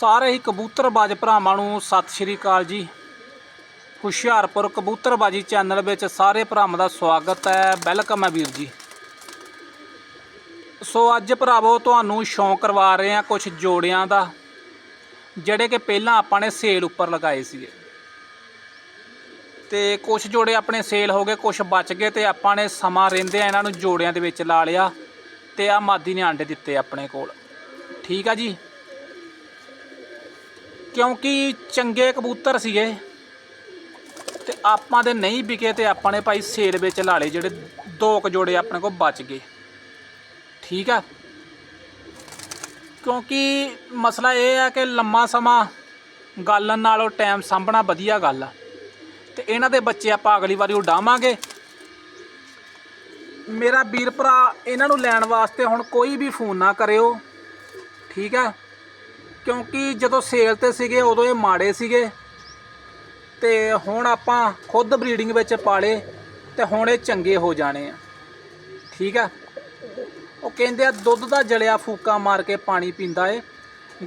ਸਾਰੇ ਹੀ ਕਬੂਤਰਬਾਜ਼ ਭਰਾਵਾਂ ਨੂੰ ਸਤਿ ਸ਼੍ਰੀ ਅਕਾਲ ਜੀ। ਹੁਸ਼ਿਆਰਪੁਰ ਕਬੂਤਰਬਾਜੀ ਚੈਨਲ ਵਿੱਚ ਸਾਰੇ ਭਰਾਵਾਂ ਦਾ ਸਵਾਗਤ ਹੈ। ਵੈਲਕਮ ਹੈ ਵੀਰ ਜੀ। ਸੋ ਅੱਜ ਭਰਾਵੋ, ਤੁਹਾਨੂੰ ਸ਼ੌਂਕ ਕਰਵਾ ਰਹੇ ਹਾਂ ਕੁਝ ਜੋੜਿਆਂ ਦਾ, ਜਿਹੜੇ ਕਿ ਪਹਿਲਾਂ ਆਪਾਂ ਨੇ ਸੇਲ ਉੱਪਰ ਲਗਾਏ ਸੀਗੇ। ਤੇ ਕੁਝ ਜੋੜੇ ਆਪਣੇ ਸੇਲ ਹੋ ਗਏ ਕੁਝ ਬਚ ਗਏ ਤੇ ਆਪਾਂ ਨੇ ਸਮਾਂ ਰਹਿੰਦੇ ਇਹਨਾਂ ਨੂੰ ਜੋੜਿਆਂ ਦੇ ਵਿੱਚ ਲਾ ਲਿਆ ਤੇ ਆ ਮਾਦੀ ਨੇ ਆਂਡੇ ਦਿੱਤੇ ਆਪਣੇ ਕੋਲ। ਠੀਕ ਆ ਜੀ? ਕਿਉਂਕਿ ਚੰਗੇ ਕਬੂਤਰ ਸੀਗੇ। ਤੇ ਆਪਾਂ ਦੇ ਨਹੀਂ ਵਿਕੇ ਤੇ ਆਪਾਂ ਨੇ ਭਾਈ ਸੇਲ ਵਿੱਚ ਲਾ ਲਏ ਜਿਹੜੇ ਦੋ ਕੁ ਜੋੜੇ ਆਪਣੇ ਕੋਲ ਬਚ ਗਏ। ਠੀਕ ਆ? ਕਿਉਂਕਿ ਮਸਲਾ ਇਹ ਆ ਕਿ ਲੰਮਾ ਸਮਾਂ ਗਾਲਣ ਨਾਲੋਂ ਟਾਈਮ ਸਾਂਭਣਾ ਵਧੀਆ ਗੱਲ ਆ। ਤੇ ਇਹਨਾਂ ਦੇ ਬੱਚੇ ਆਪਾਂ ਅਗਲੀ ਵਾਰੀ ਉਡਾਵਾਂਗੇ। ਮੇਰਾ ਵੀਰ ਭਰਾ, ਇਹਨਾਂ ਨੂੰ ਲੈਣ ਵਾਸਤੇ ਹੁਣ ਕੋਈ ਵੀ ਫੋਨ ਨਾ ਕਰਿਓ। ਠੀਕ ਹੈ ਕਿਉਂਕਿ ਜਦੋਂ ਸੇਲ ਤੇ ਸੀਗੇ, ਉਦੋਂ ਇਹ ਮਾੜੇ ਸੀਗੇ। ਤੇ ਹੁਣ ਆਪਾਂ ਖੁਦ ਬਰੀਡਿੰਗ ਵਿੱਚ ਪਾਲੇ ਤੇ ਹੁਣ ਇਹ ਚੰਗੇ ਹੋ ਜਾਣੇ ਆ। ਠੀਕ ਆ? ਉਹ ਕਹਿੰਦੇ ਆ, ਦੁੱਧ ਦਾ ਜਲਿਆ ਫੂਕਾ ਮਾਰ ਕੇ ਪਾਣੀ ਪੀਂਦਾ ਏ।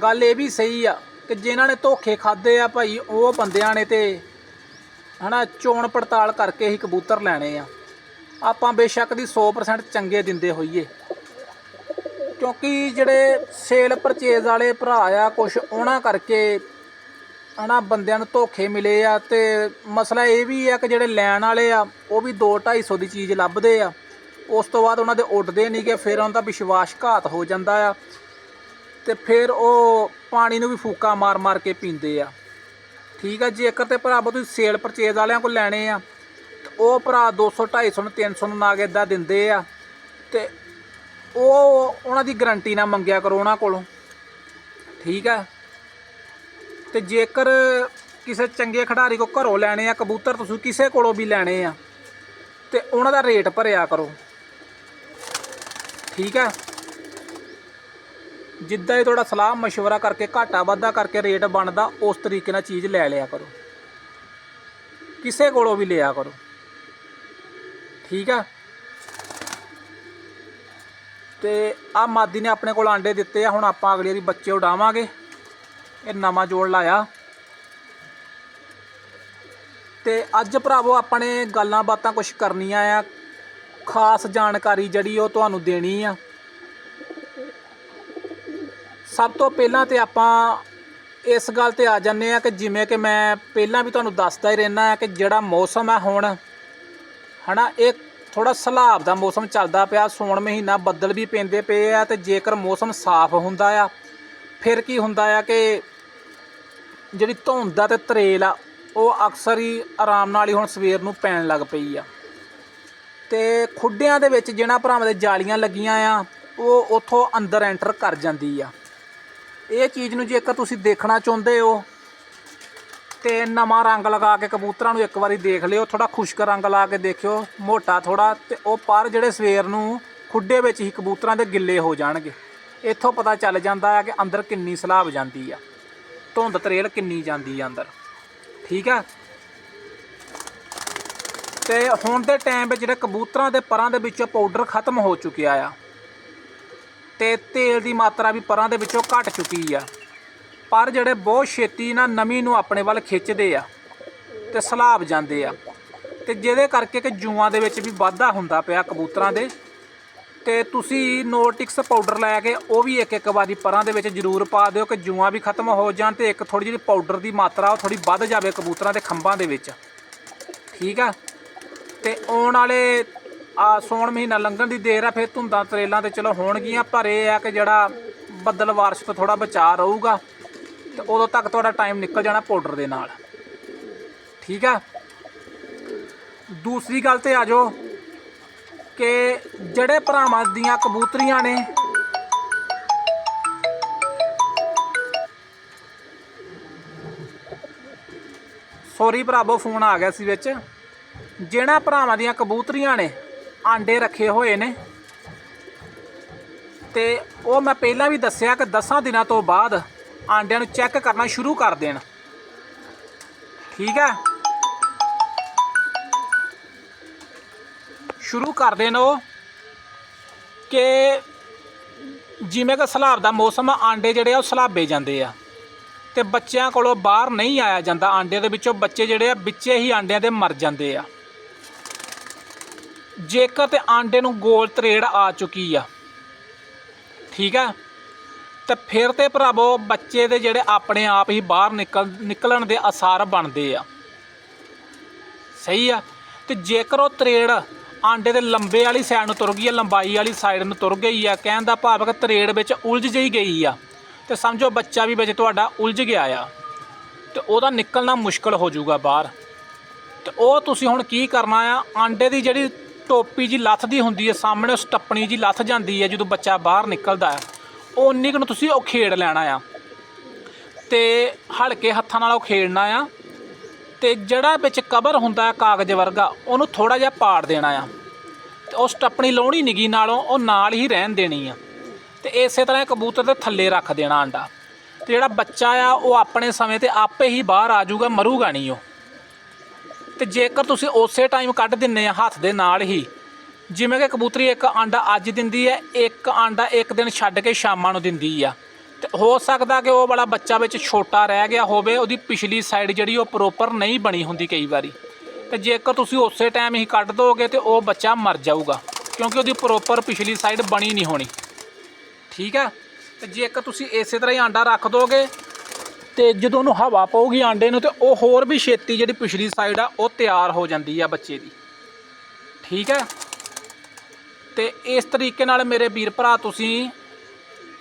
ਗੱਲ ਇਹ ਵੀ ਸਹੀ ਆ ਕਿ ਜਿਨ੍ਹਾਂ ਨੇ ਧੋਖੇ ਖਾਦੇ ਆ ਭਾਈ, ਉਹ ਬੰਦਿਆਂ ਨੇ ਤੇ ਹਨਾ, ਚੋਣ ਪੜਤਾਲ ਕਰਕੇ ਹੀ ਕਬੂਤਰ ਲੈਣੇ ਆ। ਆਪਾਂ ਬੇਸ਼ੱਕ ਦੀ 100% ਚੰਗੇ ਦਿੰਦੇ ਹੋਈਏ। ਕਿਉਂਕਿ ਜਿਹੜੇ ਸੇਲ ਪਰਚੇਜ਼ ਵਾਲੇ ਭਰਾ ਆ ਕੁਝ ਉਹਨਾਂ ਕਰਕੇ ਹਨਾ ਬੰਦਿਆਂ ਨੂੰ ਧੋਖੇ ਮਿਲੇ ਆ ਤੇ ਮਸਲਾ ਇਹ ਵੀ ਆ ਕਿ ਜਿਹੜੇ ਲੈਣ ਵਾਲੇ ਆ, ਉਹ ਵੀ 2 250 ਦੀ ਚੀਜ਼ ਲੱਭਦੇ ਆ। ਉਸ ਤੋਂ ਬਾਅਦ ਉਹਨਾਂ ਦੇ ਉੱਡਦੇ ਨਹੀਂ ਕਿ ਫਿਰ ਉਹਨਾਂ ਦਾ ਵਿਸ਼ਵਾਸ ਘਾਤ ਹੋ ਜਾਂਦਾ ਆ ਤੇ ਫਿਰ ਉਹ ਪਾਣੀ ਨੂੰ ਵੀ ਫੂਕਾ ਮਾਰ ਮਾਰ ਕੇ ਪੀਂਦੇ ਆ। ਠੀਕ ਆ ਜੇਕਰ ਤੇ ਭਰਾ ਤੁਸੀਂ ਸੇਲ ਪਰਚੇਜ਼ ਵਾਲਿਆਂ ਕੋਲ ਲੈਣੇ ਆ, ਤੇ ਉਹ ਭਰਾ 200 250 ਨੂੰ 300 ਨੂੰ ਨਾਗ ਇਦਾਂ ਦਿੰਦੇ ਆ ਤੇ ਉਹ ਉਹਨਾਂ ਦੀ ਗਰੰਟੀ ਨਾ ਮੰਗਿਆ ਕਰੋ ਉਹਨਾਂ ਕੋਲੋਂ। ਠੀਕ ਹੈ? ਤੇ ਜੇਕਰ ਕਿਸੇ ਚੰਗੇ ਖਿਡਾਰੀ ਕੋ ਘਰੋਂ ਲੈਣੇ ਆ, ਕਬੂਤਰ ਤੁਸੀਂ ਕਿਸੇ ਕੋਲੋਂ ਵੀ ਲੈਣੇ ਆ, ਤੇ ਉਹਨਾਂ ਦਾ ਰੇਟ ਭਰਿਆ ਕਰੋ। ਠੀਕ ਹੈ? ਜਿੱਦਾਂ ਇਹ ਤੁਹਾਡਾ ਸਲਾਹ مشਵਰਾ ਕਰਕੇ, ਘਾਟਾ ਵਾਧਾ ਕਰਕੇ ਰੇਟ ਬਣਦਾ, ਉਸ ਤਰੀਕੇ ਨਾਲ ਚੀਜ਼ ਲੈ ਲਿਆ ਕਰੋ। ਕਿਸੇ ਕੋਲੋਂ ਵੀ ਲਿਆ ਕਰੋ। ਠੀਕ ਆ ਤੇ ਆ ਮਾਦੀ ਨੇ ਆਪਣੇ ਕੋਲ ਆਂਡੇ ਦਿੱਤੇ ਆ, ਹੁਣ ਆਪਾਂ ਅਗਲੀ ਵਾਰੀ ਬੱਚੇ ਉਡਾਵਾਂਗੇ। ਇਹ ਨਵਾਂ ਜੋੜ ਲਾਇਆ। ਤੇ ਅੱਜ ਭਰਾਵੋ ਆਪਾਂ ਨੇ ਗੱਲਾਂ ਬਾਤਾਂ ਕੁਝ ਕਰਨੀਆਂ ਆ। ਖਾਸ ਜਾਣਕਾਰੀ ਜਿਹੜੀ ਉਹ ਤੁਹਾਨੂੰ ਦੇਣੀ ਆ। ਸਭ ਤੋਂ ਪਹਿਲਾਂ ਤੇ ਆਪਾਂ ਇਸ ਗੱਲ ਤੇ ਆ ਜਾਂਦੇ ਆ ਕਿ ਜਿਵੇਂ ਕਿ ਮੈਂ ਪਹਿਲਾਂ ਵੀ ਤੁਹਾਨੂੰ ਦੱਸਦਾ ਹੀ ਰਹਿਣਾ ਆ ਕਿ ਜਿਹੜਾ ਮੌਸਮ ਹੈ ਹੁਣ, ਹਨਾ, ਇਹ ਥੋੜਾ ਸਲਾਬ ਦਾ ਮੌਸਮ ਚੱਲਦਾ ਪਿਆ। ਸੌਣ ਮਹੀਨਾ ਬੱਦਲ ਵੀ ਪੈਂਦੇ ਪਏ ਆ ਤੇ ਜੇਕਰ ਮੌਸਮ ਸਾਫ਼ ਹੁੰਦਾ ਆ, ਫਿਰ ਕੀ ਹੁੰਦਾ ਆ ਕਿ ਜਿਹੜੀ ਧੁੰਦ ਆ ਤੇ ਤਰੇਲ ਆ, ਉਹ ਅਕਸਰ ਹੀ ਆਰਾਮ ਨਾਲ ਹੀ ਹੁਣ ਸਵੇਰ ਨੂੰ ਪੈਣ ਲੱਗ ਪਈ ਆ। ਤੇ ਖੁੱਡਿਆਂ ਦੇ ਵਿੱਚ ਜਿਹਨਾਂ ਭਰਾਵਾਂ ਦੇ ਜਾਲੀਆਂ ਲੱਗੀਆਂ ਆ, ਉਹ ਉਥੋਂ ਅੰਦਰ ਐਂਟਰ ਕਰ ਜਾਂਦੀ ਆ। ਇਹ ਚੀਜ਼ ਨੂੰ ਜੇਕਰ ਤੁਸੀਂ ਦੇਖਣਾ ਚਾਹੁੰਦੇ ਹੋ ਤੇ ਨਵਾਂ ਰੰਗ ਲਗਾ ਕੇ ਕਬੂਤਰਾਂ ਨੂੰ ਇੱਕ ਵਾਰੀ ਦੇਖ ਲਿਓ। ਥੋੜਾ ਖੁਸ਼ਕ ਰੰਗ ਲਾ ਕੇ ਦੇਖਿਓ। ਮੋਟਾ ਥੋੜਾ ਤੇ ਉਹ ਪਰ ਜਿਹੜੇ ਸਵੇਰ ਨੂੰ ਖੁੱਡੇ ਵਿੱਚ ਹੀ ਕਬੂਤਰਾਂ ਦੇ ਗਿੱਲੇ ਹੋ ਜਾਣਗੇ। ਇੱਥੋਂ ਪਤਾ ਚੱਲ ਜਾਂਦਾ ਆ ਕਿ ਅੰਦਰ ਕਿੰਨੀ ਸਲਾਬ ਜਾਂਦੀ ਆ। ਧੁੰਦ ਤਰੇਲ ਕਿੰਨੀ ਜਾਂਦੀ ਆ ਅੰਦਰ। ਠੀਕ ਆ? ਤੇ ਹੁਣ ਦੇ ਟਾਈਮ ਵਿੱਚ ਜਿਹੜੇ ਕਬੂਤਰਾਂ ਦੇ ਪਰਾਂ ਦੇ ਵਿੱਚੋਂ ਪਾਊਡਰ ਖਤਮ ਹੋ ਚੁੱਕਿਆ ਆ। ਤੇ ਤੇਲ ਦੀ ਮਾਤਰਾ ਵੀ ਪਰਾਂ ਦੇ ਵਿੱਚੋਂ ਘਟ ਚੁੱਕੀ ਆ। ਪਰ ਜਿਹੜੇ ਬਹੁਤ ਛੇਤੀ ਨਾ ਨਮੀ ਨੂੰ ਆਪਣੇ ਵੱਲ ਖਿੱਚਦੇ ਆ ਤੇ ਸਲਾਬ ਜਾਂਦੇ ਆ ਤੇ ਜਿਹਦੇ ਕਰਕੇ ਕਿ ਜੂਆਂ ਦੇ ਵਿੱਚ ਵੀ ਵਾਧਾ ਹੁੰਦਾ ਪਿਆ ਕਬੂਤਰਾਂ ਦੇ ਤੇ ਤੁਸੀਂ ਨੋਟਿਕਸ ਪਾਊਡਰ ਲੈ ਕੇ ਉਹ ਵੀ ਇੱਕ ਇੱਕ ਵਾਰੀ ਪਰਾਂ ਦੇ ਵਿੱਚ ਜ਼ਰੂਰ ਪਾ ਦਿਓ ਕਿ ਜੂਆਂ ਵੀ ਖਤਮ ਹੋ ਜਾਣ ਤੇ ਇੱਕ ਥੋੜੀ ਜਿਹੀ ਪਾਊਡਰ ਦੀ ਮਾਤਰਾ ਉਹ ਥੋੜੀ ਵੱਧ ਜਾਵੇ ਕਬੂਤਰਾਂ ਦੇ ਖੰਭਾਂ ਦੇ ਵਿੱਚ। ਠੀਕ ਆ? ਤੇ ਆਉਣ ਵਾਲੇ, ਆ ਸੌਣ ਮਹੀਨਾ ਲੰਘਣ ਦੀ ਦੇਰ ਆ, ਫਿਰ ਧੁੰਦਾਂ ਤਰੇਲਾਂ ਤੇ ਚਲੋ ਹੋਣਗੀਆਂ, ਪਰ ਇਹ ਆ ਕਿ ਜਿਹੜਾ ਬੱਦਲ ਬਾਰਿਸ਼ ਤੋਂ ਥੋੜਾ ਬਚਾਅ ਰਹੂਗਾ। ਤੇ ਉਦੋਂ ਤੱਕ ਤੁਹਾਡਾ ਟਾਈਮ ਨਿਕਲ ਜਾਣਾ ਪਾਊਡਰ ਦੇ ਨਾਲ। ਠੀਕ ਆ? ਦੂਸਰੀ ਗੱਲ ਤੇ ਆ ਜਾਓ ਕਿ ਜਿਹੜੇ ਭਰਾਵਾਂ ਦੀਆਂ ਕਬੂਤਰੀਆਂ ਨੇ ਸੌਰੀ ਭਰਾਵੋ ਫੋਨ ਆ ਗਿਆ ਸੀ ਵਿੱਚ। ਜਿਹੜਾ ਭਰਾਵਾਂ ਦੀਆਂ ਕਬੂਤਰੀਆਂ ਨੇ, ਆਂਡੇ ਰੱਖੇ ਹੋਏ ਨੇ। ਤੇ ਉਹ ਮੈਂ ਪਹਿਲਾਂ ਵੀ ਦੱਸਿਆ ਕਿ 10 ਦਿਨਾਂ ਤੋਂ ਬਾਅਦ ਆਂਡਿਆਂ ਨੂੰ ਚੈੱਕ ਕਰਨਾ ਸ਼ੁਰੂ ਕਰ ਦੇਣ। ਠੀਕ ਹੈ? ਸ਼ੁਰੂ ਕਰ ਦੇਣ ਉਹ ਕਿ ਜਿਵੇਂ ਕਿ ਸਲਾਬ ਦਾ ਮੌਸਮ ਆਂਡੇ ਜਿਹੜੇ ਆ ਉਹ ਸਲਾਬੇ ਜਾਂਦੇ ਆ। ਤੇ ਬੱਚਿਆਂ ਕੋਲੋਂ ਬਾਹਰ ਨਹੀਂ ਆਇਆ ਜਾਂਦਾ ਆਂਡੇ ਦੇ ਵਿੱਚੋਂ ਬੱਚੇ ਜਿਹੜੇ ਆ ਵਿੱਚੇ ਹੀ ਆਂਡਿਆਂ ਦੇ ਮਰ ਜਾਂਦੇ ਆ। ਜੇਕਰ ਤੇ ਆਂਡੇ ਨੂੰ ਗੋਲ ਤਰੇੜ ਆ ਚੁੱਕੀ ਆ, ਠੀਕ ਆ ਤੇ ਫਿਰ ਤੇ ਭਰਾਵੋ, ਬੱਚੇ ਦੇ ਜਿਹੜੇ ਆਪਣੇ ਆਪ ਹੀ ਬਾਹਰ ਨਿਕਲ, ਨਿਕਲਣ ਦੇ ਅਸਾਰ ਬਣਦੇ ਆ। ਸਹੀ ਆ? ਤੇ ਜੇਕਰ ਉਹ ਤਰੇੜ ਆਂਡੇ ਦੇ ਲੰਬੇ ਵਾਲੀ ਸਾਈਡ ਨੂੰ ਤੁਰ ਗਈ ਆ, ਲੰਬਾਈ ਵਾਲੀ ਸਾਈਡ ਨੂੰ ਤੁਰ ਗਈ ਆ, ਕਹਿਣ ਦਾ ਭਾਵ ਹੈ ਕਿ ਤਰੇੜ ਵਿੱਚ ਉਲਝ ਜਿਹੀ ਗਈ ਆ, ਤੇ ਸਮਝੋ ਬੱਚਾ ਵੀ ਵਿੱਚ ਤੁਹਾਡਾ ਉਲਝ ਗਿਆ ਆ, ਤੇ ਉਹਦਾ ਨਿਕਲਣਾ ਮੁਸ਼ਕਲ ਹੋ ਜਾਊਗਾ ਬਾਹਰ। ਤੇ ਉਹ ਤੁਸੀਂ ਹੁਣ ਕੀ ਕਰਨਾ ਆ? ਆਂਡੇ ਦੀ ਜਿਹੜੀ ਟੋਪੀ ਜੀ ਲੱਥਦੀ ਹੁੰਦੀ ਹੈ ਸਾਹਮਣੇ ਉਸ ਟੱਪਣੀ ਜੀ ਲੱਥ ਜਾਂਦੀ ਹੈ ਜਦੋਂ ਬੱਚਾ ਬਾਹਰ ਨਿਕਲਦਾ ਹੈ ਉਨੀ ਕੁ ਨੂੰ ਤੁਸੀਂ ਉਹ ਖੇੜ ਲੈਣਾ ਆ। ਤੇ ਹਲਕੇ ਹੱਥਾਂ ਨਾਲ ਉਹ ਖੇੜਨਾ ਆ। ਤੇ ਜਿਹੜਾ ਵਿੱਚ ਕਵਰ ਹੁੰਦਾ ਹੈ ਕਾਗਜ਼ ਵਰਗਾ, ਉਹਨੂੰ ਥੋੜਾ ਜਿਹਾ ਪਾੜ ਦੇਣਾ ਆ। ਤੇ ਉਸ ਟੱਪਣੀ ਲਾਉਣੀ ਨਿਗੀ, ਨਾਲੋਂ ਉਹ ਨਾਲ ਹੀ ਰਹਿਣ ਦੇਣੀ ਆ। ਤੇ ਇਸੇ ਤਰ੍ਹਾਂ ਕਬੂਤਰ ਦੇ ਥੱਲੇ ਰੱਖ ਦੇਣਾ ਆਂਡਾ ਤੇ ਜਿਹੜਾ ਬੱਚਾ ਆ, ਉਹ ਆਪਣੇ ਸਮੇਂ ਤੇ ਆਪੇ ਹੀ ਬਾਹਰ ਆ ਜਾਊਗਾ, ਮਰੂਗਾ ਨਹੀਂ ਉਹ। ਤੇ ਜੇਕਰ ਤੁਸੀਂ ਉਸੇ ਟਾਈਮ ਕੱਢ ਦਿੰਨੇ ਆ, ਹੱਥ ਦੇ ਨਾਲ ਹੀ ਜਿਵੇਂ ਕਿ ਕਬੂਤਰੀ ਇੱਕ ਆਂਡਾ ਅੱਜ ਦਿੰਦੀ ਹੈ, ਇੱਕ ਆਂਡਾ ਇੱਕ ਦਿਨ ਛੱਡ ਕੇ ਸ਼ਾਮਾਂ ਨੂੰ ਦਿੰਦੀ ਆ। ਤੇ ਹੋ ਸਕਦਾ ਕਿ ਉਹ ਵਾਲਾ ਬੱਚਾ ਵਿੱਚ ਛੋਟਾ ਰਹਿ ਗਿਆ ਹੋਵੇ, ਉਹਦੀ ਪਿਛਲੀ ਸਾਈਡ ਜਿਹੜੀ ਉਹ ਪ੍ਰੋਪਰ ਨਹੀਂ ਬਣੀ ਹੁੰਦੀ ਕਈ ਵਾਰੀ। ਤੇ ਜੇਕਰ ਤੁਸੀਂ ਉਸੇ ਟਾਈਮ ਹੀ ਕੱਢ ਦੋਗੇ ਤੇ ਉਹ ਬੱਚਾ ਮਰ ਜਾਊਗਾ, ਕਿਉਂਕਿ ਉਹਦੀ ਪ੍ਰੋਪਰ ਪਿਛਲੀ ਸਾਈਡ ਬਣੀ ਨਹੀਂ ਹੋਣੀ। ਠੀਕ ਹੈ ਤੇ ਜੇਕਰ ਤੁਸੀਂ ਇਸੇ ਤਰ੍ਹਾਂ ਹੀ ਆਂਡਾ ਰੱਖ ਦੋਗੇ, ਤੇ ਜਦੋਂ ਉਹਨੂੰ ਹਵਾ ਪਊਗੀ ਆਂਡੇ ਨੂੰ, ਤੇ ਉਹ ਹੋਰ ਵੀ ਛੇਤੀ ਜਿਹੜੀ ਪਿਛਲੀ ਸਾਈਡ ਆ, ਉਹ ਤਿਆਰ ਹੋ ਜਾਂਦੀ ਆ ਬੱਚੇ ਦੀ। ਠੀਕ ਹੈ ਤੇ ਇਸ ਤਰੀਕੇ ਨਾਲ ਮੇਰੇ ਵੀਰ ਭਰਾ ਤੁਸੀਂ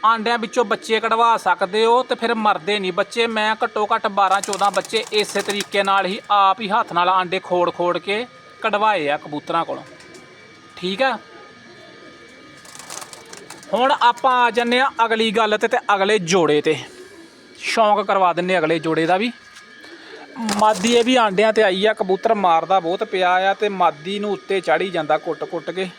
ਆਂਡਿਆਂ ਵਿੱਚੋਂ ਬੱਚੇ ਕਢਵਾ ਸਕਦੇ ਹੋ ਤੇ ਫਿਰ ਮਰਦੇ ਨਹੀਂ ਬੱਚੇ। ਮੈਂ ਘੱਟੋ ਘੱਟ 12 14 ਬੱਚੇ ਇਸੇ ਤਰੀਕੇ ਨਾਲ ਹੀ ਆਪ ਹੀ ਹੱਥ ਨਾਲ ਆਂਡੇ ਖੋੜ ਖੋੜ ਕੇ ਕਢਵਾਏ ਆ ਕਬੂਤਰਾਂ ਕੋਲੋਂ। ਠੀਕ ਹੈ ਹੁਣ ਆਪਾਂ ਆ ਜੰਨੇ ਆ ਅਗਲੀ ਗੱਲ ਤੇ ਤੇ ਅਗਲੇ ਜੋੜੇ ਤੇ। ਸ਼ੌਂਕ ਕਰਵਾ ਦਿੰਨੇ ਅਗਲੇ ਜੋੜੇ ਦਾ ਵੀ। ਮਾਦੀ ਇਹ ਵੀ ਆਂਡਿਆਂ ਤੇ ਆਈ ਆ, ਕਬੂਤਰ ਮਾਰਦਾ ਬਹੁਤ ਪਿਆ ਆ ਤੇ ਮਾਦੀ ਨੂੰ ਉੱਤੇ ਚਾੜੀ ਜਾਂਦਾ ਕੁੱਟ-ਕੁੱਟ ਕੇ।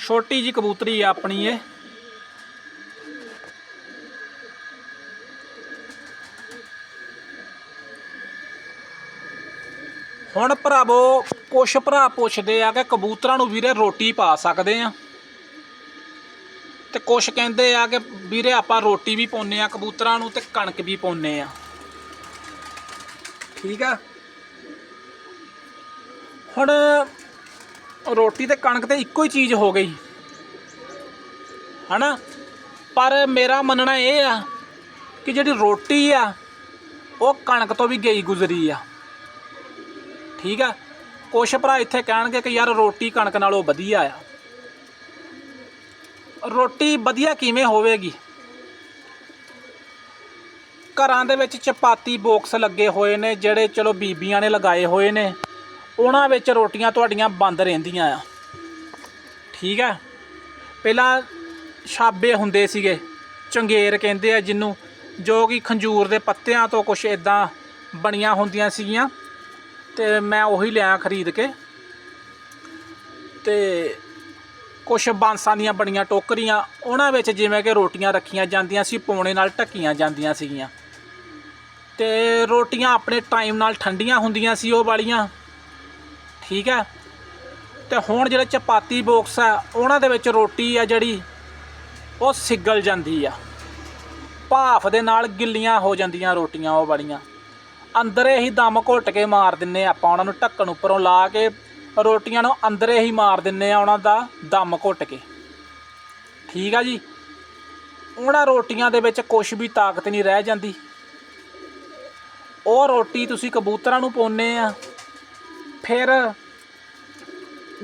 ਛੋਟੀ ਜੀ ਕਬੂਤਰੀ ਆ ਆਪਣੀ ਇਹ। ਹੁਣ ਭਰਾਵੋ, ਕੁਛ ਭਰਾ ਪੁੱਛਦੇ ਆ ਕਿ ਕਬੂਤਰਾਂ ਨੂੰ ਵੀਰੇ ਰੋਟੀ ਪਾ ਸਕਦੇ ਆ। ਤੇ ਕੁਛ ਕਹਿੰਦੇ ਆ ਕਿ ਵੀਰੇ ਆਪਾਂ ਰੋਟੀ ਵੀ ਪਾਉਨੇ ਆ, ਕਬੂਤਰਾਂ ਨੂੰ ਤੇ ਕਣਕ ਵੀ ਪਾਉਨੇ ਆ। ਠੀਕ ਆ? ਹੁਣ ਰੋਟੀ ਤੇ ਕਣਕ ਤੇ ਇੱਕੋ ਹੀ ਚੀਜ਼ ਹੋ ਗਈ। ਹਨਾ? ਪਰ ਮੇਰਾ ਮੰਨਣਾ ਇਹ ਆ ਕਿ ਜਿਹੜੀ ਰੋਟੀ ਆ, ਉਹ ਕਣਕ ਤੋਂ ਵੀ ਗਈ ਗੁਜ਼ਰੀ ਆ। ਠੀਕ ਆ? ਕੁਛ ਭਰਾ ਇੱਥੇ ਕਹਿਣਗੇ ਕਿ ਯਾਰ ਰੋਟੀ ਕਣਕ ਨਾਲੋਂ ਵਧੀਆ ਆ। ਰੋਟੀ ਵਧੀਆ ਕਿਵੇਂ ਹੋਵੇਗੀ? ਘਰਾਂ ਦੇ ਵਿੱਚ ਚਪਾਤੀ ਬਾਕਸ ਲੱਗੇ ਹੋਏ ਨੇ, ਜਿਹੜੇ ਚਲੋ ਬੀਬੀਆਂ ਨੇ ਲਗਾਏ ਹੋਏ ਨੇ। ਉਹਨਾਂ ਵਿੱਚ ਰੋਟੀਆਂ ਤੁਹਾਡੀਆਂ ਬੰਦ ਰਹਿੰਦੀਆਂ ਆ। ਠੀਕ ਹੈ ਪਹਿਲਾਂ ਛਾਬੇ ਹੁੰਦੇ ਸੀਗੇ, ਚੰਗੇਰ ਕਹਿੰਦੇ ਆ ਜਿਹਨੂੰ, ਜੋ ਕਿ ਖੰਜੂਰ ਦੇ ਪੱਤਿਆਂ ਤੋਂ ਕੁਛ ਇਦਾਂ ਬਣੀਆਂ ਹੁੰਦੀਆਂ ਸੀਗੀਆਂ, ਤੇ ਮੈਂ ਉਹੀ ਲਿਆ ਖਰੀਦ ਕੇ। ਤੇ ਕੁਛ ਬਾਂਸਾਂ ਦੀਆਂ ਬਣੀਆਂ ਟੋਕਰੀਆਂ, ਉਹਨਾਂ ਵਿੱਚ ਜਿਵੇਂ ਕਿ ਰੋਟੀਆਂ ਰੱਖੀਆਂ ਜਾਂਦੀਆਂ ਸੀ, ਪੌਣੇ ਨਾਲ ਢੱਕੀਆਂ ਜਾਂਦੀਆਂ ਸੀਗੀਆਂ। ਤੇ ਰੋਟੀਆਂ ਆਪਣੇ ਟਾਈਮ ਨਾਲ ਠੰਡੀਆਂ ਹੁੰਦੀਆਂ ਸੀ, ਉਹ ਵਾਲੀਆਂ। ਠੀਕ ਹੈ ਤੇ ਹੁਣ ਜਿਹੜੇ ਚਪਾਤੀ ਬਾਕਸ ਆ, ਉਹਨਾਂ ਦੇ ਵਿੱਚ ਰੋਟੀ ਆ ਜਿਹੜੀ, ਉਹ ਸਿਗਲ ਜਾਂਦੀ ਆ। ਭਾਫ ਦੇ ਨਾਲ ਗਿੱਲੀਆਂ ਹੋ ਜਾਂਦੀਆਂ ਰੋਟੀਆਂ ਉਹ ਵਾਲੀਆਂ। ਅੰਦਰੇ ਹੀ ਦਮ ਘੁੱਟ ਕੇ ਮਾਰ ਦਿੰਨੇ ਆਪਾਂ ਉਹਨਾਂ ਨੂੰ, ਢੱਕਣ ਉੱਪਰੋਂ ਲਾ ਕੇ ਰੋਟੀਆਂ ਨੂੰ ਅੰਦਰੇ ਹੀ ਮਾਰ ਦਿੰਨੇ ਆ ਉਹਨਾਂ ਦਾ ਦਮ ਘੁੱਟ ਕੇ। ਠੀਕ ਆ ਜੀ? ਉਹਨਾਂ ਰੋਟੀਆਂ ਦੇ ਵਿੱਚ ਕੁਝ ਵੀ ਤਾਕਤ ਨਹੀਂ ਰਹਿ ਜਾਂਦੀ। ਉਹ ਰੋਟੀ ਤੁਸੀਂ ਕਬੂਤਰਾਂ ਨੂੰ ਪਾਉਨੇ ਆ ਫਿਰ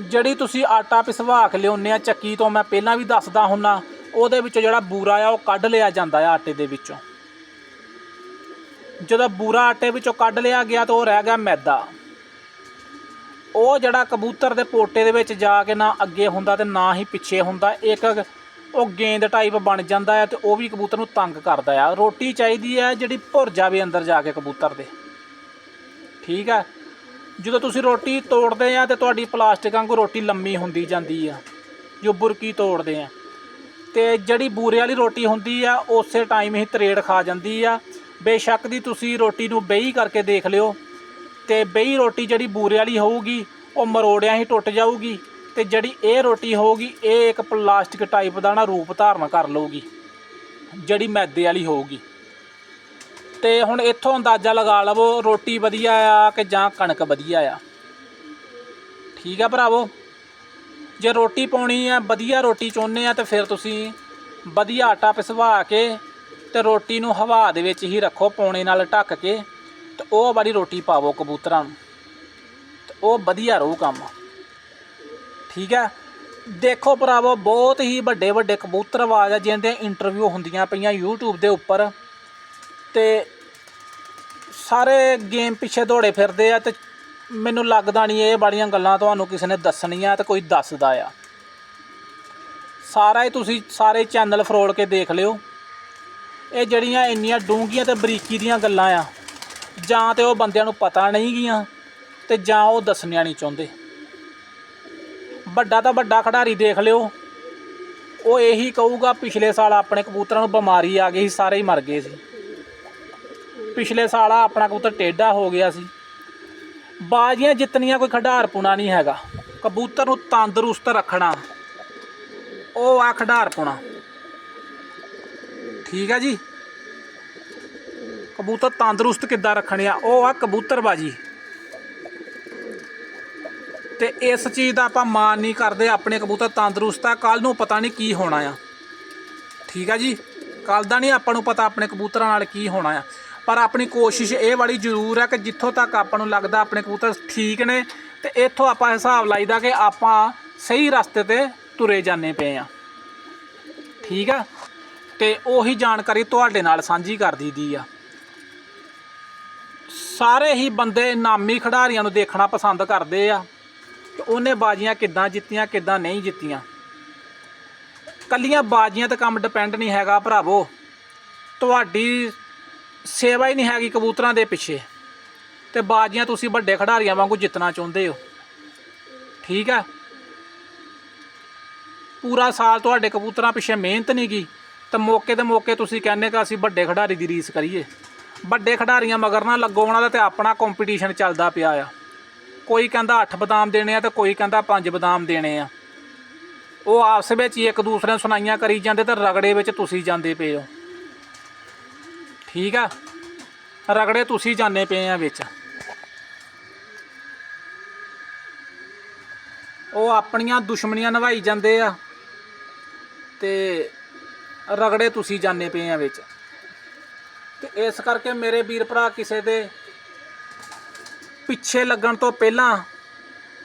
ਜਿਹੜੀ ਤੁਸੀਂ ਆਟਾ ਪਿਸਵਾ ਕੇ ਲਿਆਉਂਦੇ ਆ ਚੱਕੀ ਤੋਂ, ਮੈਂ ਪਹਿਲਾਂ ਵੀ ਦੱਸਦਾ ਹੁੰਨਾ, ਉਹਦੇ ਵਿੱਚੋਂ ਜਿਹੜਾ ਬੂਰਾ ਆ, ਉਹ ਕੱਢ ਲਿਆ ਜਾਂਦਾ ਆ ਆਟੇ ਦੇ ਵਿੱਚੋਂ। ਜਦੋਂ ਬੂਰਾ ਆਟੇ ਵਿੱਚੋਂ ਕੱਢ ਲਿਆ ਗਿਆ ਤਾਂ ਉਹ ਰਹਿ ਗਿਆ ਮੈਦਾ। ਉਹ ਜਿਹੜਾ ਕਬੂਤਰ ਦੇ ਪੋਟੇ ਦੇ ਵਿੱਚ ਜਾ ਕੇ ਨਾ ਅੱਗੇ ਹੁੰਦਾ ਤੇ ਨਾ ਹੀ ਪਿੱਛੇ ਹੁੰਦਾ, ਇੱਕ ਉਹ ਗੇਂਦ ਟਾਈਪ ਬਣ ਜਾਂਦਾ ਹੈ ਤੇ ਉਹ ਵੀ ਕਬੂਤਰ ਨੂੰ ਤੰਗ ਕਰਦਾ ਆ। ਰੋਟੀ ਚਾਹੀਦੀ ਹੈ ਜਿਹੜੀ ਭੁਰ ਜਾਵੇ ਅੰਦਰ ਜਾ ਕੇ ਕਬੂਤਰ ਦੇ। ਠੀਕ ਹੈ ਜਦੋਂ ਤੁਸੀਂ ਰੋਟੀ ਤੋੜਦੇ ਆ ਤੇ ਤੁਹਾਡੀ ਪਲਾਸਟਿਕ ਵਾਂਗੂ ਰੋਟੀ ਲੰਮੀ ਹੁੰਦੀ ਜਾਂਦੀ ਆ, ਜੋ ਬੁਰਕੀ ਤੋੜਦੇ ਆ। ਤੇ ਜਿਹੜੀ ਬੂਰੇ ਵਾਲੀ ਰੋਟੀ ਹੁੰਦੀ ਆ, ਉਸੇ ਟਾਈਮ ਹੀ ਤਰੇੜ ਖਾ ਜਾਂਦੀ ਆ। ਬੇਸ਼ੱਕ ਦੀ ਤੁਸੀਂ ਰੋਟੀ ਨੂੰ ਬੇਹੀ ਕਰਕੇ ਦੇਖ ਲਿਓ, ਤੇ ਬੇਹੀ ਰੋਟੀ ਜਿਹੜੀ ਬੂਰੇ ਵਾਲੀ ਹੋਊਗੀ, ਉਹ ਮਰੋੜਿਆਂ ਹੀ ਟੁੱਟ ਜਾਊਗੀ, ਤੇ ਜਿਹੜੀ ਇਹ ਰੋਟੀ ਹੋਊਗੀ, ਇਹ ਇੱਕ ਪਲਾਸਟਿਕ ਟਾਈਪ ਦਾ ਨਾ ਰੂਪ ਧਾਰਨ ਕਰ ਲਊਗੀ, ਜਿਹੜੀ ਮੈਦੇ ਵਾਲੀ ਹੋਊਗੀ। ਤੇ ਹੁਣ ਇੱਥੋਂ ਅੰਦਾਜ਼ਾ ਲਗਾ ਲਵੋ, ਰੋਟੀ ਵਧੀਆ ਆ ਕਿ ਜਾਂ ਕਣਕ ਵਧੀਆ ਆ? ਠੀਕ ਆ ਭਰਾਵੋ? ਜੇ ਰੋਟੀ ਪਾਉਣੀ ਆ, ਵਧੀਆ ਰੋਟੀ ਚਾਹੁੰਦੇ ਆ ਤੇ ਫਿਰ ਤੁਸੀਂ ਵਧੀਆ ਆਟਾ ਪਿਸਵਾ ਕੇ ਤੇ ਰੋਟੀ ਨੂੰ ਹਵਾ ਦੇ ਵਿੱਚ ਹੀ ਰੱਖੋ, ਪੌਣੇ ਨਾਲ ਢੱਕ ਕੇ ਤੇ ਉਹ ਵਾਲੀ ਰੋਟੀ ਪਾਵੋ ਕਬੂਤਰਾਂ ਨੂੰ। ਤੇ ਉਹ ਵਧੀਆ ਰਹੂ ਕੰਮ। ਠੀਕ ਹੈ ਦੇਖੋ ਭਰਾਵੋ, ਬਹੁਤ ਹੀ ਵੱਡੇ ਵੱਡੇ ਕਬੂਤਰਵਾਜ ਆ ਜਿਹਦੇ ਇੰਟਰਵਿਊ ਹੁੰਦੀਆਂ ਪਈਆਂ YouTube ਦੇ ਉੱਪਰ। ਤੇ ਸਾਰੇ ਗੇਮ ਪਿੱਛੇ ਦੌੜੇ ਫਿਰਦੇ ਆ ਤੇ ਮੈਨੂੰ ਲੱਗਦਾ ਨਹੀਂ ਇਹ ਵਾਲੀਆਂ ਗੱਲਾਂ ਤੁਹਾਨੂੰ ਕਿਸੇ ਨੇ ਦੱਸਣੀਆਂ ਤੇ ਕੋਈ ਦੱਸਦਾ ਆ। ਸਾਰਾ ਹੀ ਤੁਸੀਂ ਸਾਰੇ ਚੈਨਲ ਫਰੋਲ ਕੇ ਦੇਖ ਲਿਓ। ਇਹ ਜਿਹੜੀਆਂ ਇੰਨੀਆਂ ਡੂੰਘੀਆਂ ਤੇ ਬਰੀਕੀ ਦੀਆਂ ਗੱਲਾਂ ਆ, ਜਾਂ ਤੇ ਉਹ ਬੰਦਿਆਂ ਨੂੰ ਪਤਾ ਨਹੀਂ ਗੀਆਂ ਤੇ ਜਾਂ ਉਹ ਦੱਸਣੀਆਂ ਨਹੀਂ ਚਾਹੁੰਦੇ। ਵੱਡਾ ਤਾਂ ਵੱਡਾ ਖਿਡਾਰੀ ਦੇਖ ਲਿਓ। ਉਹ ਇਹੀ ਕਹੂਗਾ, ਪਿਛਲੇ ਸਾਲ ਆਪਣੇ ਕਬੂਤਰਾਂ ਨੂੰ ਬਿਮਾਰੀ ਆ ਗਈ ਸੀ, ਸਾਰੇ ਹੀ ਮਰ ਗਏ ਸੀ। ਪਿਛਲੇ ਸਾਲ ਆ ਆਪਣਾ ਕਬੂਤਰ ਟੇਢਾ ਹੋ ਗਿਆ ਸੀ। ਬਾਜ਼ੀਆਂ ਜਿੱਤਣੀਆਂ ਕੋਈ ਖਿਡਾਰਪੁਣਾ ਨਹੀਂ ਹੈਗਾ। ਕਬੂਤਰ ਨੂੰ ਤੰਦਰੁਸਤ ਰੱਖਣਾ। ਉਹ ਆ ਖਿਡਾਰਪੁਣਾ। ਠੀਕ ਹੈ ਜੀ? ਕਬੂਤਰ ਤੰਦਰੁਸਤ ਕਿੱਦਾਂ ਰੱਖਣੇ ਆ? ਉਹ ਆ ਕਬੂਤਰਬਾਜੀ। ਤੇ ਇਸ ਚੀਜ਼ ਦਾ ਆਪਾਂ ਮਾਨ ਨਹੀਂ ਕਰਦੇ, ਆਪਣੇ ਕਬੂਤਰ ਤੰਦਰੁਸਤ ਆ। ਕੱਲ ਨੂੰ ਪਤਾ ਨਹੀਂ ਕੀ ਹੋਣਾ ਆ। ਠੀਕ ਆ ਜੀ? ਕੱਲ ਦਾ ਨਹੀਂ, ਆਪਾਂ ਨੂੰ ਪਤਾ ਆਪਣੇ ਕਬੂਤਰਾਂ ਨਾਲ ਕੀ ਹੋਣਾ ਆ। ਪਰ ਆਪਣੀ ਕੋਸ਼ਿਸ਼ ਇਹ ਵਾਲੀ ਜ਼ਰੂਰ ਹੈ ਕਿ ਜਿੱਥੋਂ ਤੱਕ ਆਪਾਂ ਨੂੰ ਲੱਗਦਾ ਆਪਣੇ ਕਬੂਤਰ ਠੀਕ ਨੇ ਤੇ ਇੱਥੋਂ ਆਪਾਂ ਹਿਸਾਬ ਲਾਈਦਾ ਕਿ ਆਪਾਂ ਸਹੀ ਰਸਤੇ ਤੇ ਤੁਰੇ ਜਾਂਦੇ ਪਏ ਆ। ਠੀਕ ਆ? ਤੇ ਉਹੀ ਜਾਣਕਾਰੀ ਤੁਹਾਡੇ ਨਾਲ ਸਾਂਝੀ ਕਰ ਦਿੱਤੀ ਆ। ਸਾਰੇ ਹੀ ਬੰਦੇ ਨਾਮੀ ਖਿਡਾਰੀਆਂ ਨੂੰ ਦੇਖਣਾ ਪਸੰਦ ਕਰਦੇ ਆ ਕਿ ਉਹਨੇ ਬਾਜ਼ੀਆਂ ਕਿੱਦਾਂ ਜਿੱਤੀਆਂ, ਕਿੱਦਾਂ ਨਹੀਂ ਜਿੱਤੀਆਂ। ਕੱਲੀਆਂ ਬਾਜ਼ੀਆਂ ਤੇ ਕੰਮ ਡਿਪੈਂਡ ਨਹੀਂ ਹੈਗਾ ਭਰਾਵੋ। ਤੁਹਾਡੀ ਸੇਵਾ ਹੀ ਨਹੀਂ ਹੈਗੀ ਕਬੂਤਰਾਂ ਦੇ ਪਿੱਛੇ। ਤੇ ਬਾਜ਼ੀਆਂ ਤੁਸੀਂ ਵੱਡੇ ਖਿਡਾਰੀਆਂ ਵਾਂਗੂ ਜਿੱਤਣਾ ਚਾਹੁੰਦੇ ਹੋ। ਠੀਕ ਹੈ? ਪੂਰਾ ਸਾਲ ਤੁਹਾਡੇ ਕਬੂਤਰਾਂ ਪਿੱਛੇ ਮਿਹਨਤ ਨਹੀਂ ਗਈ। ਤਾਂ ਮੌਕੇ ਤੇ ਮੌਕੇ ਤੁਸੀਂ ਕਹਿੰਦੇ ਕਿ ਅਸੀਂ ਵੱਡੇ ਖਿਡਾਰੀ ਦੀ ਰੀਸ ਕਰੀਏ। ਵੱਡੇ ਖਿਡਾਰੀਆਂ ਮਗਰ ਨਾ ਲੱਗੋ ਉਹਨਾਂ ਦਾ ਤੇ ਆਪਣਾ ਕੰਪੀਟੀਸ਼ਨ ਚੱਲਦਾ ਪਿਆ ਆ। ਕੋਈ ਕਹਿੰਦਾ 8 ਬਦਾਮ ਦੇਣੇ ਆ ਤੇ ਕੋਈ ਕਹਿੰਦਾ 5 ਬਦਾਮ ਦੇਣੇ ਆ। ਉਹ ਆਪਸ ਵਿੱਚ ਹੀ ਇੱਕ ਦੂਸਰੇ ਨੂੰ ਸੁਣਾਈਆਂ ਕਰੀ ਜਾਂਦੇ ਤੇ ਰਗੜੇ ਵਿੱਚ ਤੁਸੀਂ ਜਾਂਦੇ ਪਏ ਹੋ। ਠੀਕ ਆ? ਰਗੜੇ ਤੁਸੀਂ ਜਾਂਦੇ ਪਏ ਆ ਵਿੱਚ। ਉਹ ਆਪਣੀਆਂ ਦੁਸ਼ਮਣੀਆਂ ਨਿਭਾਈ ਜਾਂਦੇ ਆ ਤੇ ਰਗੜੇ ਤੁਸੀਂ ਜਾਂਦੇ ਪਏ ਆ ਵਿੱਚ। ਤੇ ਇਸ ਕਰਕੇ ਮੇਰੇ ਵੀਰ ਭਰਾ ਕਿਸੇ ਦੇ ਪਿੱਛੇ ਲੱਗਣ ਤੋਂ ਪਹਿਲਾਂ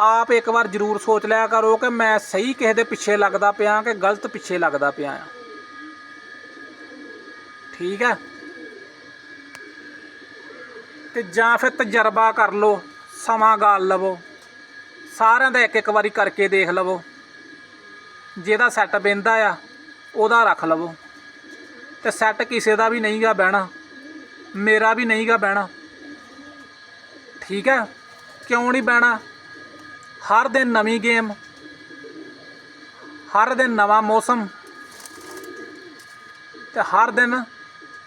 ਆਪ ਇੱਕ ਵਾਰ ਜ਼ਰੂਰ ਸੋਚ ਲਿਆ ਕਰੋ ਕਿ ਮੈਂ ਸਹੀ ਕਿਸੇ ਦੇ ਪਿੱਛੇ ਲੱਗਦਾ ਪਿਆ ਕਿ ਗਲਤ ਪਿੱਛੇ ਲੱਗਦਾ ਪਿਆ ਆ। ਠੀਕ ਹੈ ਤੇ ਜਾਂ ਫਿਰ ਤਜਰਬਾ ਕਰ ਲਓ, ਸਮਾਂ ਗਾਲ ਲਵੋ। ਸਾਰਿਆਂ ਦਾ ਇੱਕ ਇੱਕ ਵਾਰੀ ਕਰਕੇ ਦੇਖ ਲਵੋ। ਜਿਹਦਾ ਸੈੱਟ ਬਹਿੰਦਾ ਆ, ਉਹਦਾ ਰੱਖ ਲਵੋ। ਤੇ ਸੈੱਟ ਕਿਸੇ ਦਾ ਵੀ ਨਹੀਂਗਾ ਬਹਿਣਾ, ਮੇਰਾ ਵੀ ਨਹੀਂਗਾ ਬਹਿਣਾ। ਠੀਕ ਹੈ? ਕਿਉਂ ਨਹੀਂ ਬਹਿਣਾ? ਹਰ ਦਿਨ ਨਵੀਂ ਗੇਮ, ਹਰ ਦਿਨ ਨਵਾਂ ਮੌਸਮ, ਤੇ ਹਰ ਦਿਨ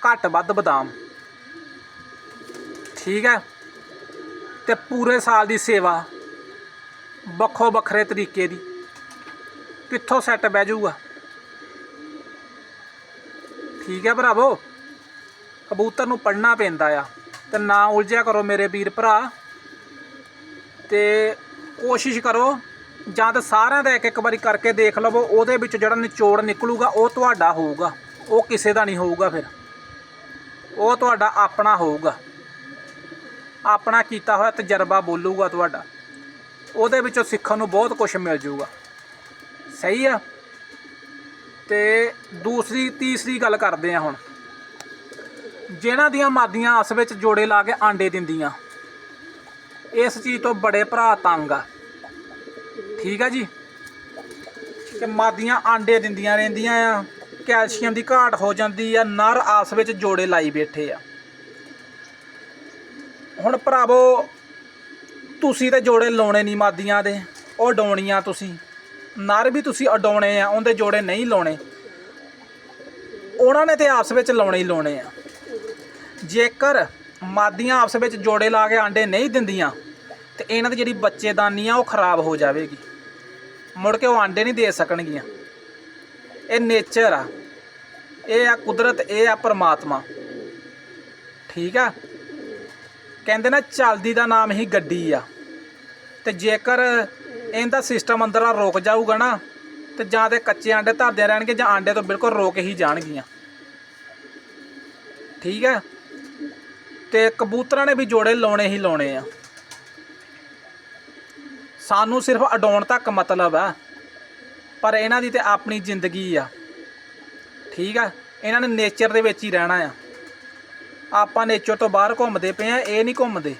ਘੱਟ ਵੱਧ ਬਦਾਮ। ਠੀਕ ਹੈ? ਤੇ ਪੂਰੇ ਸਾਲ ਦੀ ਸੇਵਾ ਵੱਖੋ ਵੱਖਰੇ ਤਰੀਕੇ ਦੀ। ਕਿੱਥੋਂ ਸੈੱਟ ਬਹਿ ਜਾਊਗਾ? ਠੀਕ ਹੈ ਭਰਾਵੋ? ਕਬੂਤਰ ਨੂੰ ਪੜਨਾ ਪੈਂਦਾ ਆ। ਤੇ ਨਾ ਉਲਝਿਆ ਕਰੋ ਮੇਰੇ ਵੀਰ ਭਰਾ। ਤੇ ਕੋਸ਼ਿਸ਼ ਕਰੋ, ਜਾਂ ਤਾਂ ਸਾਰਿਆਂ ਦਾ ਇੱਕ ਇੱਕ ਵਾਰੀ ਕਰਕੇ ਦੇਖ ਲਵੋ, ਉਹਦੇ ਵਿੱਚ ਜਿਹੜਾ ਨਿਚੋੜ ਨਿਕਲੂਗਾ, ਉਹ ਤੁਹਾਡਾ ਹੋਊਗਾ। ਉਹ ਕਿਸੇ ਦਾ ਨਹੀਂ ਹੋਊਗਾ ਫਿਰ। ਉਹ ਤੁਹਾਡਾ ਆਪਣਾ ਹੋਊਗਾ। ਆਪਣਾ ਕੀਤਾ ਹੋਇਆ ਤਜਰਬਾ ਬੋਲੂਗਾ ਤੁਹਾਡਾ। ਉਹਦੇ ਵਿੱਚੋਂ ਸਿੱਖਣ ਨੂੰ ਬਹੁਤ ਕੁਝ ਮਿਲ ਜਾਊਗਾ ਸਹੀ ਆ? ਤੇ ਦੂਸਰੀ, ਤੀਸਰੀ ਗੱਲ ਕਰਦੇ ਆ ਹੁਣ। ਜਿਹਨਾਂ ਦੀਆਂ ਮਾਦੀਆਂ ਆਪਸ ਵਿੱਚ ਜੋੜੇ ਲਾ ਕੇ ਆਂਡੇ ਦਿੰਦੀਆਂ। ਇਸ ਚੀਜ਼ ਤੋਂ ਬੜੇ ਭਰਾ ਤੰਗ ਆ। ਠੀਕ ਆ ਜੀ? ਕਿ ਮਾਦੀਆਂ ਆਂਡੇ ਦਿੰਦੀਆਂ ਰਹਿੰਦੀਆਂ ਆ, ਕੈਲਸ਼ੀਅਮ ਦੀ ਘਾਟ ਹੋ ਜਾਂਦੀ ਆ, ਨਰ ਆਪਸ ਵਿੱਚ ਜੋੜੇ ਲਾਈ ਬੈਠੇ ਆ। ਹੁਣ ਭਰਾਵੋ, ਤੁਸੀਂ ਤੇ ਜੋੜੇ ਲਾਉਣੇ ਨਹੀਂ ਮਾਦੀਆਂ ਦੇ, ਉਹ ਡਾਉਣੀਆਂ ਤੁਸੀਂ। ਨਰ ਵੀ ਤੁਸੀਂ ਅਡਾਉਣੇ ਆ, ਉਹਦੇ ਜੋੜੇ ਨਹੀਂ ਲਾਉਣੇ। ਉਹਨਾਂ ਨੇ ਤੇ ਆਪਸ ਵਿੱਚ ਲਾਉਣੇ ਹੀ ਲਾਉਣੇ ਆ। ਜੇਕਰ ਮਾਦੀਆਂ ਆਪਸ ਵਿੱਚ ਜੋੜੇ ਲਾ ਕੇ ਆਂਡੇ ਨਹੀਂ ਦਿੰਦੀਆਂ, ਤੇ ਇਹਨਾਂ ਦੀ ਜਿਹੜੀ ਬੱਚੇਦਾਨੀ ਆ, ਉਹ ਖਰਾਬ ਹੋ ਜਾਵੇਗੀ। ਮੁੜ ਕੇ ਉਹ ਆਂਡੇ ਨਹੀਂ ਦੇ ਸਕਣਗੀਆਂ। ਇਹ ਨੇਚਰ ਆ। ਇਹ ਆ ਕੁਦਰਤ, ਇਹ ਆ ਪਰਮਾਤਮਾ। ਠੀਕ ਆ? ਕਹਿੰਦੇ ਨਾ ਚਲਦੀ ਦਾ ਨਾਮ ਹੀ ਗੱਡੀ ਆ। ਤੇ ਜੇਕਰ ਇਹਦਾ ਸਿਸਟਮ ਅੰਦਰਲਾ ਰੁਕ ਜਾਊਗਾ ਨਾ, ਤੇ ਜਾਂ ਤੇ ਕੱਚੇ ਆਂਡੇ ਧਰਦੇ ਰਹਿਣਗੇ ਜਾਂ ਆਂਡੇ ਤੋਂ ਬਿਲਕੁਲ ਰੋਕ ਹੀ ਜਾਣਗੀਆਂ। ਠੀਕ ਹੈ? ਤੇ ਕਬੂਤਰਾਂ ਨੇ ਵੀ ਜੋੜੇ ਲਾਉਣੇ ਹੀ ਲਾਉਣੇ ਆ। ਸਾਨੂੰ ਸਿਰਫ ਅਡਾਉਣ ਤੱਕ ਮਤਲਬ ਆ, ਪਰ ਇਹਨਾਂ ਦੀ ਤੇ ਆਪਣੀ ਜ਼ਿੰਦਗੀ ਆ। ਠੀਕ ਆ ਇਹਨਾਂ ਨੇ ਨੇਚਰ ਦੇ ਵਿੱਚ ਹੀ ਰਹਿਣਾ ਆ। ਆਪਾਂ ਨੇਚਰ ਤੋਂ ਬਾਹਰ ਘੁੰਮਦੇ ਪਏ ਆ, ਇਹ ਨਹੀਂ ਘੁੰਮਦੇ।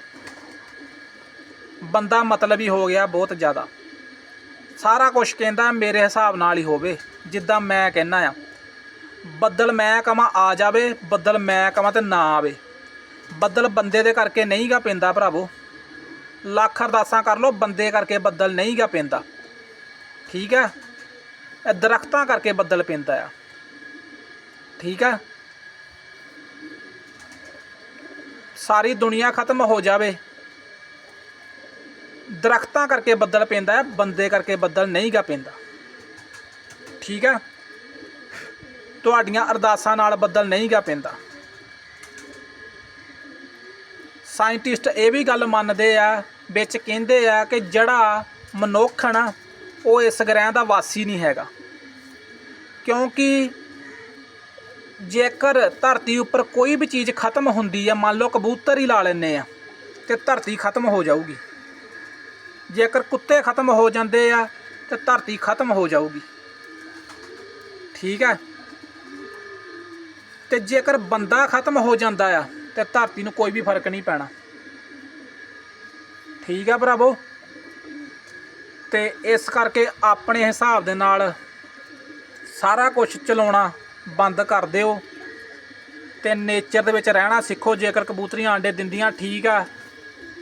ਬੰਦਾ ਮਤਲਬ ਹੀ ਹੋ ਗਿਆ ਬਹੁਤ ਜ਼ਿਆਦਾ। ਸਾਰਾ ਕੁਝ ਕਹਿੰਦਾ ਮੇਰੇ ਹਿਸਾਬ ਨਾਲ ਹੀ ਹੋਵੇ, ਜਿੱਦਾਂ ਮੈਂ ਕਹਿਣਾ ਆ। ਬੱਦਲ ਮੈਂ ਕਵਾਂ ਆ ਜਾਵੇ, ਬੱਦਲ ਮੈਂ ਕਵਾਂ ਤੇ ਨਾ ਆਵੇ। ਬੱਦਲ ਬੰਦੇ ਦੇ ਕਰਕੇ ਨਹੀਂਗਾ ਪੈਂਦਾ ਭਰਾਵੋ। ਲੱਖ ਅਰਦਾਸਾਂ ਕਰ ਲੋ ਬੰਦੇ ਕਰਕੇ ਬੱਦਲ ਨਹੀਂਗਾ ਪੈਂਦਾ। ਠੀਕ ਹੈ? ਇਹ ਦਰਖਤਾਂ ਕਰਕੇ ਬੱਦਲ ਪੈਂਦਾ ਆ। ਠੀਕ ਹੈ? ਸਾਰੀ ਦੁਨੀਆ ਖਤਮ ਹੋ ਜਾਵੇ। ਦਰਖਤਾਂ ਕਰਕੇ ਬੱਦਲ ਪੈਂਦਾ ਹੈ, ਬੰਦੇ ਕਰਕੇ ਬੱਦਲ ਨਹੀਂਗਾ ਪੈਂਦਾ। ਠੀਕ ਹੈ? ਤੁਹਾਡੀਆਂ ਅਰਦਾਸਾਂ ਨਾਲ ਬੱਦਲ ਨਹੀਂਗਾ ਪੈਂਦਾ। ਸਾਇੰਟਿਸਟ ਇਹ ਵੀ ਗੱਲ ਮੰਨਦੇ ਆ, ਵਿੱਚ ਕਹਿੰਦੇ ਆ ਕਿ ਜਿਹੜਾ ਮਨੁੱਖ ਆ ਨਾ, ਉਹ ਇਸ ਗ੍ਰਹਿ ਦਾ ਵਾਸੀ ਨਹੀਂ ਹੈਗਾ। ਕਿਉਂਕਿ ਜੇਕਰ ਧਰਤੀ ਉੱਪਰ ਕੋਈ ਵੀ ਚੀਜ਼ ਖਤਮ ਹੁੰਦੀ ਆ, ਮੰਨ ਲਓ ਕਬੂਤਰ ਹੀ ਲਾ ਲੈਨੇ ਆ, ਤੇ ਧਰਤੀ ਖਤਮ ਹੋ ਜਾਊਗੀ। ਜੇਕਰ ਕੁੱਤੇ ਖਤਮ ਹੋ ਜਾਂਦੇ ਆ, ਤੇ ਧਰਤੀ ਖਤਮ ਹੋ ਜਾਊਗੀ। ਠੀਕ ਹੈ ਤੇ ਜੇਕਰ ਬੰਦਾ ਖਤਮ ਹੋ ਜਾਂਦਾ ਆ, ਤੇ ਧਰਤੀ ਨੂੰ ਕੋਈ ਵੀ ਫ਼ਰਕ ਨਹੀਂ ਪੈਣਾ। ਠੀਕ ਆ ਭਰਾਵੋ? ਤੇ ਇਸ ਕਰਕੇ ਆਪਣੇ ਹਿਸਾਬ ਦੇ ਨਾਲ ਸਾਰਾ ਕੁਝ ਚਲਾਉਣਾ ਬੰਦ ਕਰ ਦਿਓ। ਤੇ ਨੇਚਰ ਦੇ ਵਿੱਚ ਰਹਿਣਾ ਸਿੱਖੋ। ਜੇਕਰ ਕਬੂਤਰੀਆਂ ਆਂਡੇ ਦਿੰਦੀਆਂ, ਠੀਕ ਆ।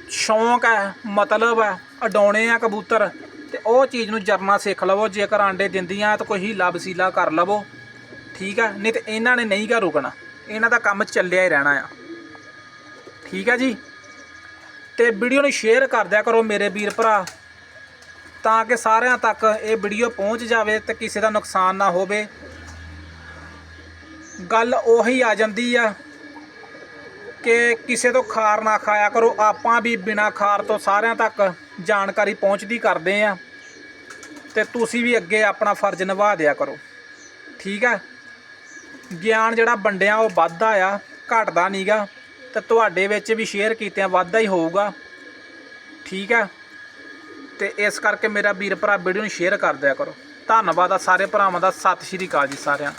ਸ਼ੌਂਕ ਹੈ ਮਤਲਬ ਹੈ ਅਡਾਉਣੇ ਆ ਕਬੂਤਰ, ਤੇ ਉਹ ਚੀਜ਼ ਨੂੰ ਜਰਨਾ ਸਿੱਖ ਲਵੋ। ਜੇਕਰ ਆਂਡੇ ਦਿੰਦੀਆਂ, ਤਾਂ ਕੋਈ ਹੀਲਾ ਵਸੀਲਾ ਕਰ ਲਵੋ। ਠੀਕ ਆ? ਨਹੀਂ ਤੇ ਇਹਨਾਂ ਨੇ ਨਹੀਂ ਗਾ ਰੁਕਣਾ। ਇਹਨਾਂ ਦਾ ਕੰਮ ਚੱਲਿਆ ਹੀ ਰਹਿਣਾ ਆ। ਠੀਕ ਆ ਜੀ? ਤੇ ਵੀਡੀਓ ਨੂੰ ਸ਼ੇਅਰ ਕਰ ਦਿਆ ਕਰੋ ਮੇਰੇ ਵੀਰ ਭਰਾ, ਤਾਂ ਕਿ ਸਾਰਿਆਂ ਤੱਕ ਇਹ ਵੀਡੀਓ ਪਹੁੰਚ ਜਾਵੇ ਤੇ ਕਿਸੇ ਦਾ ਨੁਕਸਾਨ ਨਾ ਹੋਵੇ। ਗੱਲ ਉਹੀ ਆ ਜਾਂਦੀ ਆ ਕਿ ਕਿਸੇ ਤੋਂ ਖਾਰ ਨਾ ਖਾਇਆ ਕਰੋ। ਆਪਾਂ ਵੀ ਬਿਨਾ ਖਾਰ ਤੋਂ ਸਾਰਿਆਂ ਤੱਕ ਜਾਣਕਾਰੀ ਪਹੁੰਚਦੀ ਕਰਦੇ ਆ ਤੇ ਤੁਸੀਂ ਵੀ ਅੱਗੇ ਆਪਣਾ ਫਰਜ਼ ਨਿਭਾ ਦਿਆ ਕਰੋ। ਠੀਕ ਹੈ ਗਿਆਨ ਜਿਹੜਾ ਵੰਡਿਆ ਉਹ ਵੱਧਦਾ ਆ, ਘਟਦਾ ਨਹੀਂਗਾ ਤੇ ਤੁਹਾਡੇ ਵਿੱਚ ਵੀ ਸ਼ੇਅਰ ਕੀਤਿਆਂ ਵੱਧਦਾ ਹੀ ਹੋਊਗਾ। ਠੀਕ ਹੈ ਤੇ ਇਸ ਕਰਕੇ ਮੇਰਾ ਵੀਰ ਭਰਾ ਵੀਡੀਓ ਨੂੰ ਸ਼ੇਅਰ ਕਰ ਦਿਆ ਕਰੋ। ਧੰਨਵਾਦ ਆ ਸਾਰੇ ਭਰਾਵਾਂ ਦਾ। ਸਤਿ ਸ਼੍ਰੀ ਅਕਾਲ ਜੀ ਸਾਰਿਆਂ